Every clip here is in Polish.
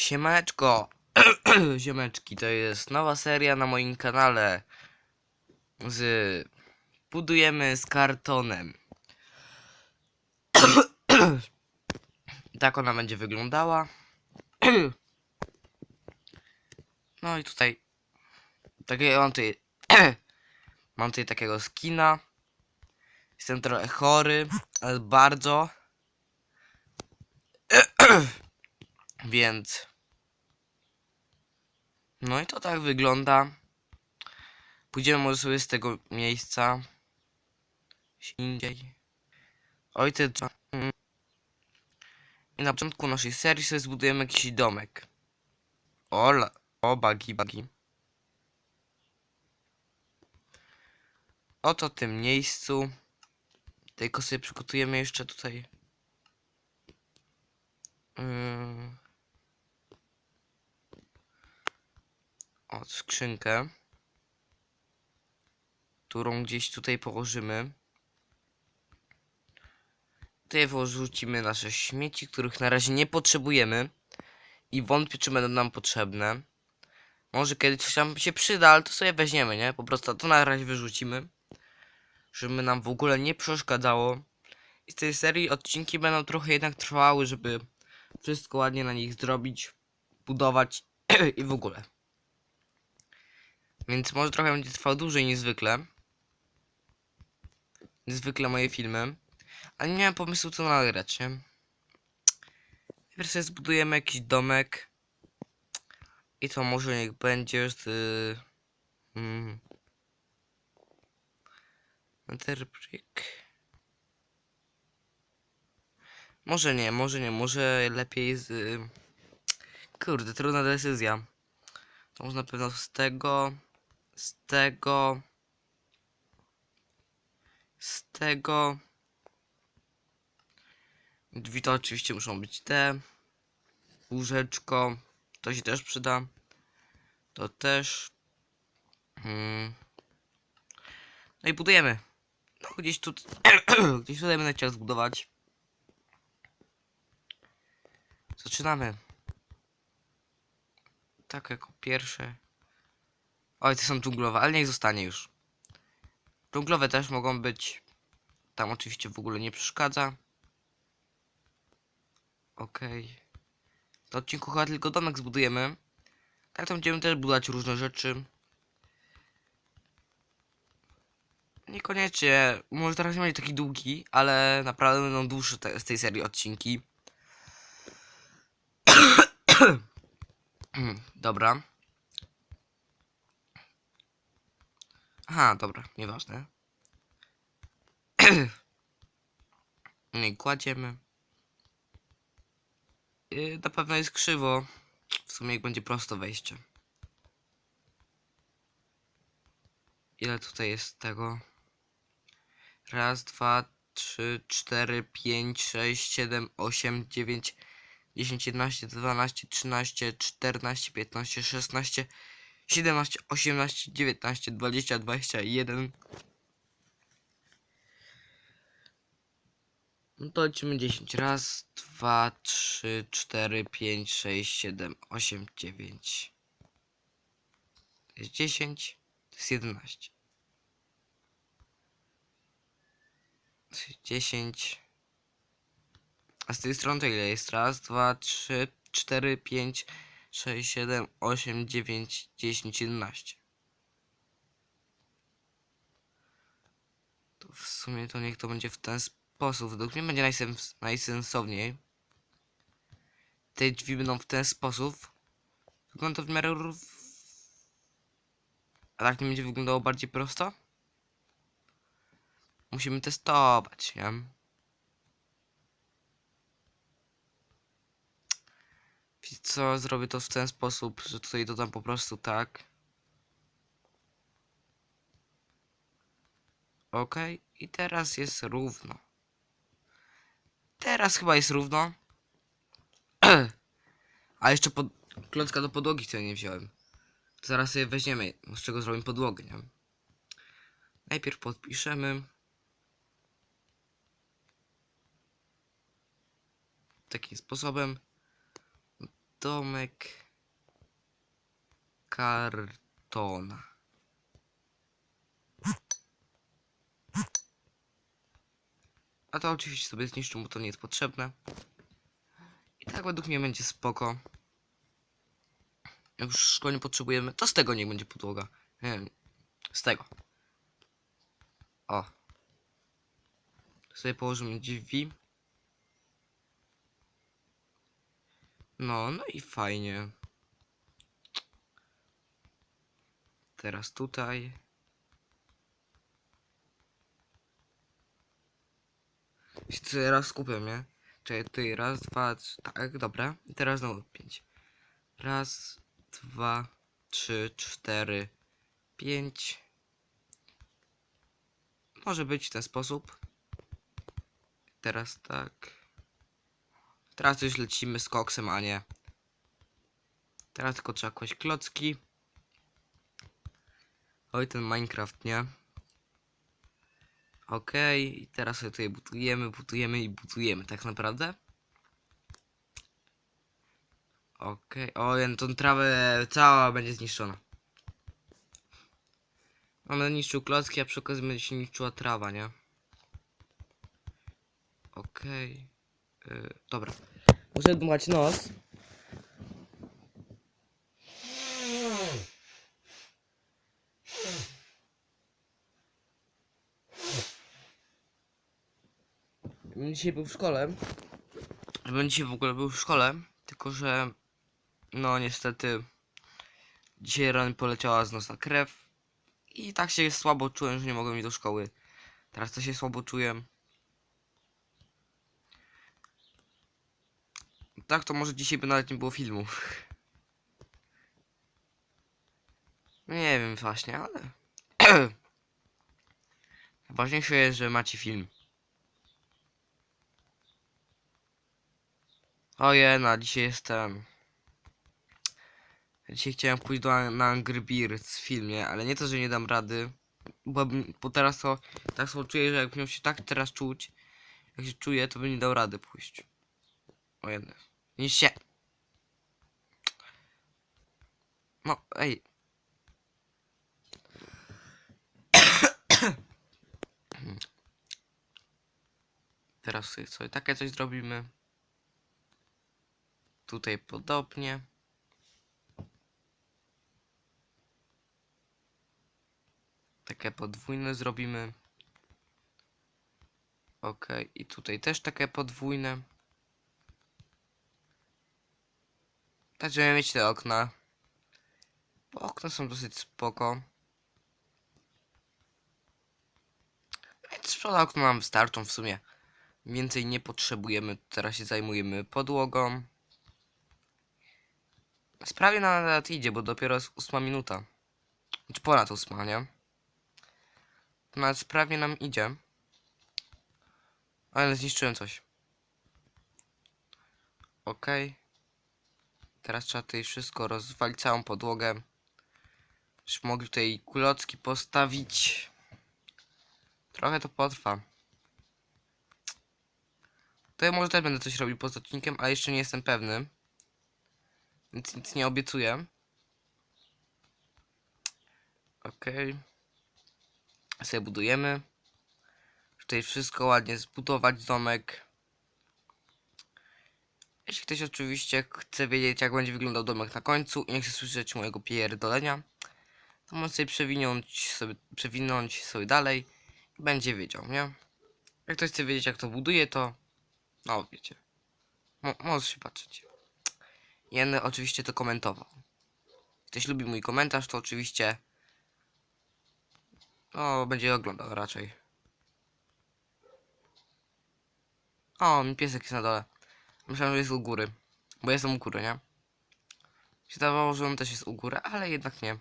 Siemeczko, ziomeczki, to jest nowa seria na moim kanale z budujemy z kartonem. tak ona będzie wyglądała. no i tutaj takie mam tutaj mam tutaj takiego skina. Jestem trochę chory, ale bardzo. Więc. No i to tak wygląda. Pójdziemy może sobie z tego miejsca. Indziej. Oj, ty. I na początku naszej serii sobie zbudujemy jakiś domek. Ola. O, bagi, bagi. Oto tym miejscu. Tylko sobie przygotujemy jeszcze tutaj. Skrzynkę. Którą gdzieś tutaj położymy. Tutaj wrzucimy nasze śmieci, których na razie nie potrzebujemy. I wątpię, czy będą nam potrzebne. Może kiedyś coś nam się przyda, ale to sobie weźmiemy, nie? Po prostu to na razie wyrzucimy. Żeby nam w ogóle nie przeszkadzało. I z tej serii odcinki będą trochę jednak trwały, żeby wszystko ładnie na nich zrobić, budować i w ogóle. Więc może trochę będzie trwał dłużej niż zwykle. Zwykle moje filmy. Ale nie miałem pomysłu co nagrać, nie? Najpierw sobie zbudujemy jakiś domek. I to może niech będzie z... Mm, Nether brick. Może nie, może nie, może lepiej z... Kurde, trudna decyzja. To może na pewno z tego, z tego, z tego. Drzwi to oczywiście muszą być te. Łóżeczko, to się też przyda. To też. Hmm. No i budujemy. No gdzieś tu, gdzieś tutaj będę chciał zbudować. Zaczynamy. Tak jako pierwsze. Oj, to są dżunglowe, ale niech zostanie już. Dżunglowe też mogą być. Tam oczywiście w ogóle nie przeszkadza. Okej. Okay. W odcinku chyba tylko domek zbudujemy. Tak to będziemy też budować różne rzeczy. Niekoniecznie. Może teraz nie będzie taki długi, ale naprawdę będą dłuższe te, z tej serii odcinki. dobra. Aha, dobra, nieważne. No i kładziemy. Yy, na pewno jest krzywo. W sumie jak będzie prosto wejście. Ile tutaj jest tego? Raz, dwa, trzy, cztery, pięć, sześć, siedem, osiem, dziewięć, dziesięć, jedenaście, dwanaście, trzynaście, czternaście, piętnaście, szesnaście, siedemnaście, osiemnaście, dziewiętnaście, dwadzieścia, dwadzieścia jeden. No to lecimy 10. Raz, dwa, trzy, cztery, pięć, sześć, siedem, osiem, dziewięć. To jest 10, to jest 11. To jest 10. A z tej strony to ile jest? Raz, dwa, trzy, cztery, pięć, sześć, siedem, osiem, dziewięć, dziesięć, jedenaście. To w sumie to niech to będzie w ten sposób sposób. Według mnie będzie najsens najsensowniej. Te drzwi będą w ten sposób. Wygląda to w miarę... A tak nie będzie wyglądało bardziej prosto? Musimy testować, nie? Co, zrobię to w ten sposób, że tutaj dodam po prostu tak. Ok, i teraz jest równo. Teraz chyba jest równo. A jeszcze pod... klocka do podłogi co nie wziąłem. To zaraz sobie weźmiemy, z czego zrobimy podłogę, nie? Najpierw podpiszemy. Takim sposobem. Domek kartona. A to oczywiście sobie zniszczę, bo to nie jest potrzebne. I tak według mnie będzie spoko. Już szkło nie potrzebujemy, to z tego niech będzie podłoga. Nie wiem, z tego. O. Sobie położymy drzwi. No, no i fajnie. Teraz tutaj. Się teraz skupię, nie? Czyli tutaj raz, dwa, trzy, tak, dobra. I teraz znowu pięć. Raz, dwa, trzy, cztery, pięć. Może być w ten sposób. Teraz tak. Teraz już lecimy z koksem, a nie. Teraz tylko trzeba kłaść klocki. Oj, ten Minecraft, nie? Okej, i teraz sobie tutaj budujemy, budujemy i budujemy, tak naprawdę. Okej, o, oj, tą trawę cała będzie zniszczona. Mamy niszczył klocki, a przy okazji będzie się niszczyła trawa, nie? Okej. y, dobra. Muszę dmuchać nos. Bym dzisiaj był w szkole. Bym dzisiaj w ogóle był w szkole, tylko że no niestety dzisiaj rano poleciała z nosa krew i tak się słabo czułem, że nie mogłem iść do szkoły. Teraz też się słabo czuję. Tak, to może dzisiaj by nawet nie było filmu. Nie wiem właśnie, ale... Ważniejsze jest, że macie film. Ojena, dzisiaj jestem... Dzisiaj chciałem pójść do, na Angry Birds w filmie, ale nie to, że nie dam rady. Bo, bo teraz to tak sobie czuję, że jakbym się tak teraz czuć, jak się czuję, to bym nie dał rady pójść. O jedno. Niż. No. Teraz sobie takie coś zrobimy. Tutaj podobnie. Takie podwójne zrobimy. Ok, i tutaj też takie podwójne. Tak, żeby mieć te okna. Bo okna są dosyć spoko. Więc z przodu okna nam wystarczą w sumie. Więcej nie potrzebujemy. Teraz się zajmujemy podłogą. Sprawie nawet idzie, bo dopiero jest ósma minuta. Czy ponad ósma, nie? Nawet sprawie nam idzie. Ale zniszczyłem coś. Okej. Teraz trzeba tutaj wszystko rozwalić, całą podłogę. Już mogli tutaj kulocki postawić. Trochę to potrwa. To ja może też będę coś robił poza odcinkiem, ale jeszcze nie jestem pewny. Nic, nic nie obiecuję. Okej. Sobie budujemy. Tutaj wszystko ładnie zbudować domek. Jeśli ktoś oczywiście chce wiedzieć jak będzie wyglądał domek na końcu i nie chce słyszeć mojego pierdolenia, to może sobie przewinąć sobie, przewinąć sobie dalej i będzie wiedział, nie? Jak ktoś chce wiedzieć jak to buduje, to no wiecie. Mo może się patrzeć. Będę oczywiście to komentował. Ktoś lubi mój komentarz, to oczywiście no, będzie oglądał raczej. O, mi piesek jest na dole. Myślałem, że jest u góry. Bo jestem u góry, nie? Się dawało, że on też jest u góry, ale jednak nie.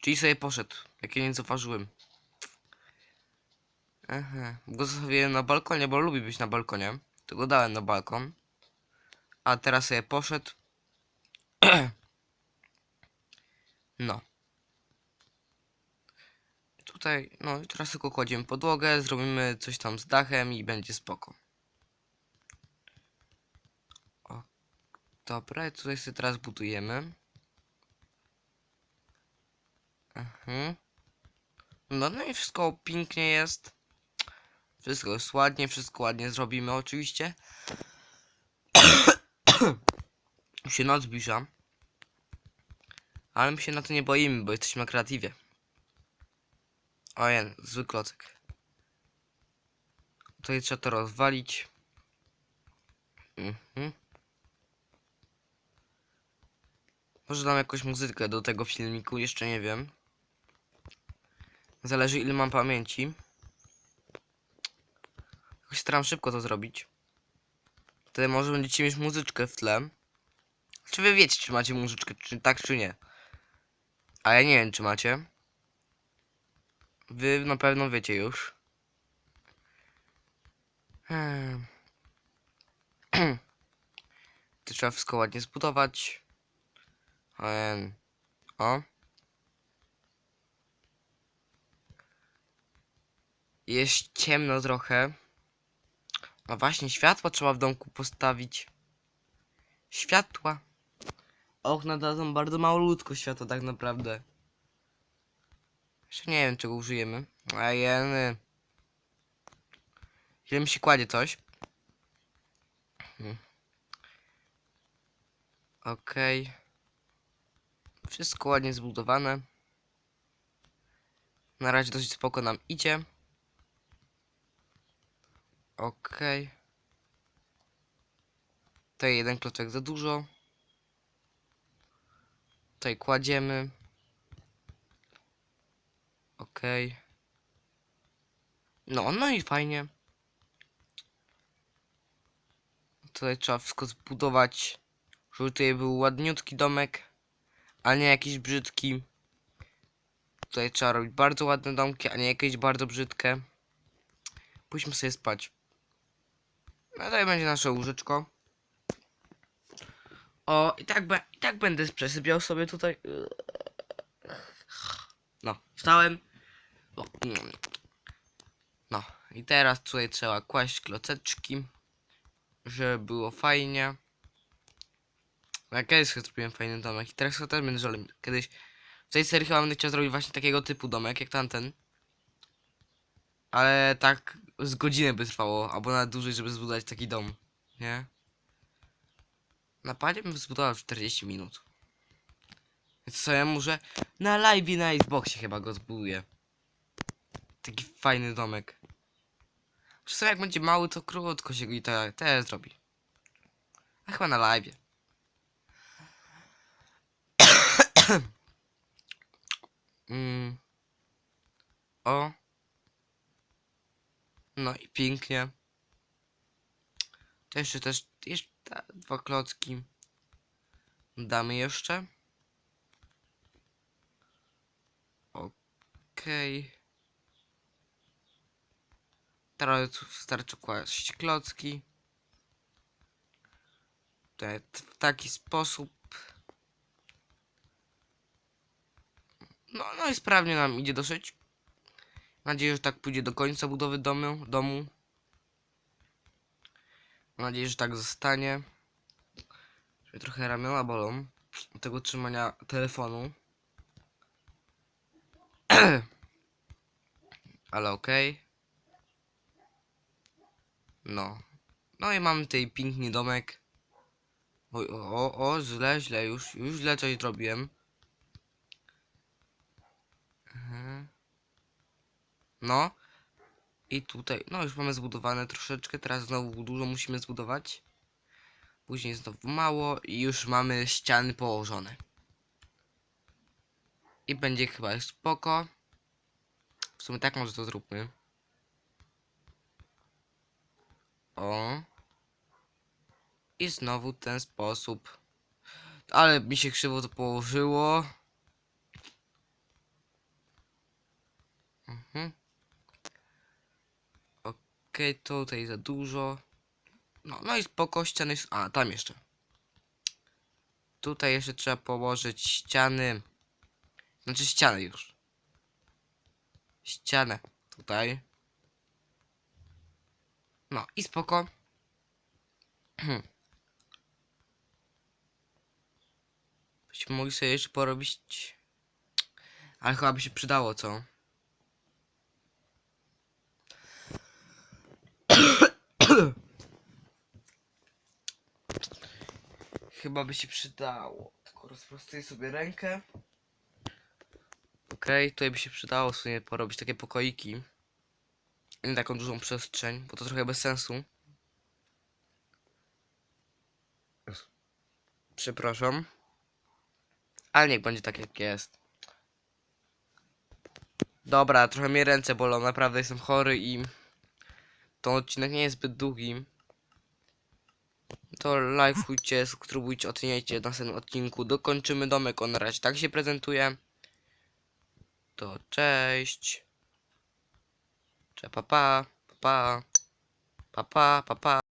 Czyli sobie poszedł, jak ja nie zauważyłem. Aha, go zostawiłem na balkonie, bo lubi być na balkonie. To go dałem na balkon. A teraz sobie poszedł. no. Tutaj, no i teraz tylko kładziemy podłogę, zrobimy coś tam z dachem i będzie spoko. Dobra, i tutaj sobie teraz budujemy. Mhm. No, no i wszystko pięknie jest. Wszystko jest ładnie, wszystko ładnie zrobimy oczywiście. się noc zbliża. Ale my się na to nie boimy, bo jesteśmy kreatywie. Ojej, zły klocek. Tutaj trzeba to rozwalić. Mhm. Może dam jakąś muzykę do tego filmiku, jeszcze nie wiem. Zależy ile mam pamięci. Jakoś staram szybko to zrobić. Wtedy może będziecie mieć muzyczkę w tle. Czy wy wiecie, czy macie muzyczkę, czy tak, czy nie? A ja nie wiem, czy macie. Wy na pewno wiecie już. Hmm. To trzeba wszystko ładnie zbudować. Em, O. Jest ciemno trochę. No właśnie, światła trzeba w domku postawić. Światła. Okna dadzą bardzo malutko światła tak naprawdę. Jeszcze nie wiem czego użyjemy. A jeny. Ile mi się kładzie coś. Hmm. Okej. Wszystko ładnie zbudowane. Na razie dosyć spoko nam idzie. Okej. Tutaj jeden klocek za dużo. Tutaj kładziemy. Okej. No, no i fajnie. Tutaj trzeba wszystko zbudować, żeby tutaj był ładniutki domek, a nie jakiś brzydki. Tutaj trzeba robić bardzo ładne domki, a nie jakieś bardzo brzydkie. Pójdźmy sobie spać. No tutaj będzie nasze łóżeczko. O, i tak, i tak będę przesypiał sobie tutaj. No, wstałem. O, mm. No, i teraz tutaj trzeba kłaść kloceczki, żeby było fajnie. Ja kiedyś sobie zrobiłem fajny domek i teraz chyba też będę żalim. Kiedyś w tej serii chyba będę chciał zrobić właśnie takiego typu domek, jak tamten. Ale tak z godziny by trwało, albo nawet dłużej, żeby zbudować taki dom, nie? Na padzie bym zbudował w 40 minut. Więc co ja muszę na live na Xboxie chyba go zbuduję. Taki fajny domek. Czasem jak będzie mały, to krótko się i tak też zrobi. A chyba na live. mm. O. No i pięknie. To jeszcze też, jeszcze dwa klocki. Damy jeszcze. Okej. Teraz tu wystarczy kłaść klocki. Te, w taki sposób. No, no i sprawnie nam idzie dosyć. Mam nadzieję, że tak pójdzie do końca budowy domu. domu. Mam nadzieję, że tak zostanie. Że trochę ramiona bolą od tego trzymania telefonu. Ale okej. No. No i mamy tutaj piękny domek. O, o, o, źle, źle, już, już źle coś zrobiłem. No. I tutaj, no już mamy zbudowane troszeczkę, teraz znowu dużo musimy zbudować. Później znowu mało i już mamy ściany położone. I będzie chyba już spoko. W sumie tak może to zróbmy. O. I znowu ten sposób. Ale mi się krzywo to położyło. Mhm. Okej, tutaj za dużo. No, no i spoko, ściany... A, tam jeszcze. Tutaj jeszcze trzeba położyć ściany. Znaczy ścianę już. Ścianę. Tutaj. No i spoko. Byśmy mogli sobie jeszcze porobić... Ale chyba by się przydało, co? Chyba by się przydało. Tylko rozprostuję sobie rękę. Okej, tutaj by się przydało w sumie porobić takie pokoiki. Nie taką dużą przestrzeń, bo to trochę bez sensu. Przepraszam. Ale niech będzie tak jak jest. Dobra, trochę mnie ręce bolą, naprawdę jestem chory i ten odcinek nie jest zbyt długi. To lajkujcie, subskrybujcie, oceniajcie w następnym odcinku. Dokończymy domek, on na razie tak się prezentuje. To cześć. Cze pa pa, pa pa, pa pa, pa pa.